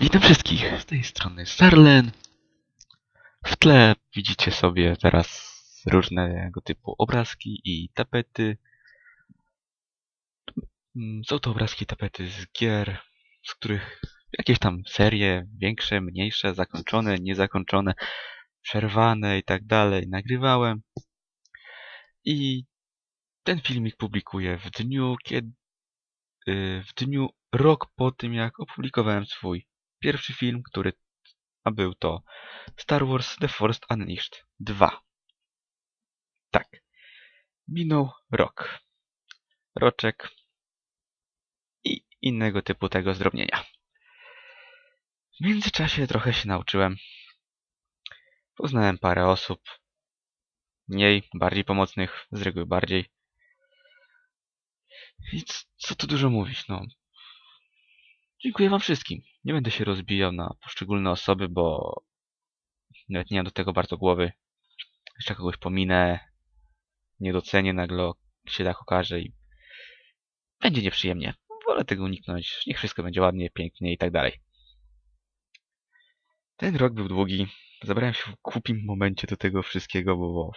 Witam wszystkich, z tej strony Sarlen. W tle widzicie sobie teraz różnego typu obrazki i tapety. Mm, Są to obrazki tapety z gier, z których jakieś tam serie, większe, mniejsze, zakończone, niezakończone, przerwane i tak dalej nagrywałem. I ten filmik publikuję w dniu, kiedy y, w dniu rok po tym, jak opublikowałem swój pierwszy film, który a był to Star Wars The Force Unleashed 2. Tak. Minął rok. Roczek i innego typu tego zdrobnienia. W międzyczasie trochę się nauczyłem. Poznałem parę osób. Mniej, bardziej pomocnych, z reguły bardziej. I c- co tu dużo mówić, no. Dziękuję wam wszystkim. Nie będę się rozbijał na poszczególne osoby, bo nawet nie mam do tego bardzo głowy. Jeszcze kogoś pominę, nie docenię, nagle się tak okaże i będzie nieprzyjemnie. Wolę tego uniknąć. Niech wszystko będzie ładnie, pięknie i tak dalej. Ten rok był długi. Zabrałem się w głupim momencie do tego wszystkiego, bo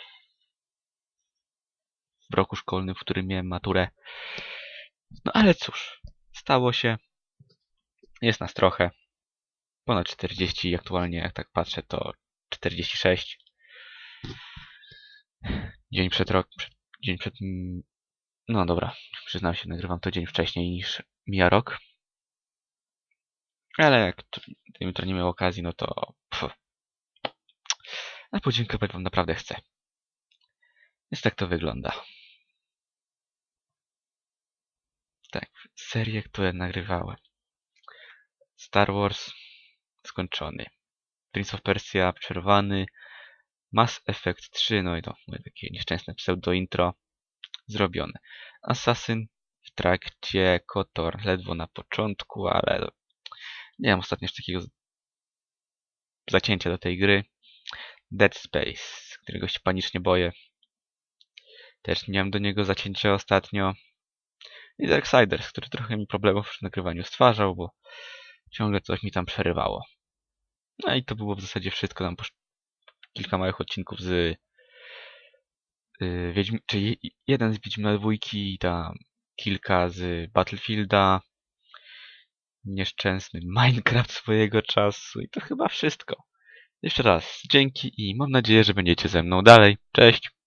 w roku szkolnym, w którym miałem maturę. No ale cóż, stało się. Jest nas trochę. Ponad 40 aktualnie, jak tak patrzę, to 46. Dzień przed rok, przed, dzień przed... No dobra, przyznam się, nagrywam to dzień wcześniej niż mija rok. Ale jak jutro nie miał okazji, no to... Pff. A podziękować wam naprawdę chcę. Więc tak to wygląda. Tak, serie, które nagrywałem. Star Wars skończony. Prince of Persia przerwany. Mass Effect 3, no i to moje takie nieszczęsne pseudo-intro zrobione. Assassin w trakcie, Kotor ledwo na początku, ale nie mam ostatnio już takiego zacięcia do tej gry. Dead Space, którego się panicznie boję. Też nie miałem do niego zacięcia ostatnio. I Darksiders, który trochę mi problemów przy nagrywaniu stwarzał, bo ciągle coś mi tam przerywało. No i to było w zasadzie wszystko. Tam kilka małych odcinków z yy, Wiedźmi, czyli jeden z Wiedźmina dwójki, tam kilka z Battlefielda, nieszczęsny Minecraft swojego czasu i to chyba wszystko. Jeszcze raz dzięki i mam nadzieję, że będziecie ze mną dalej. Cześć!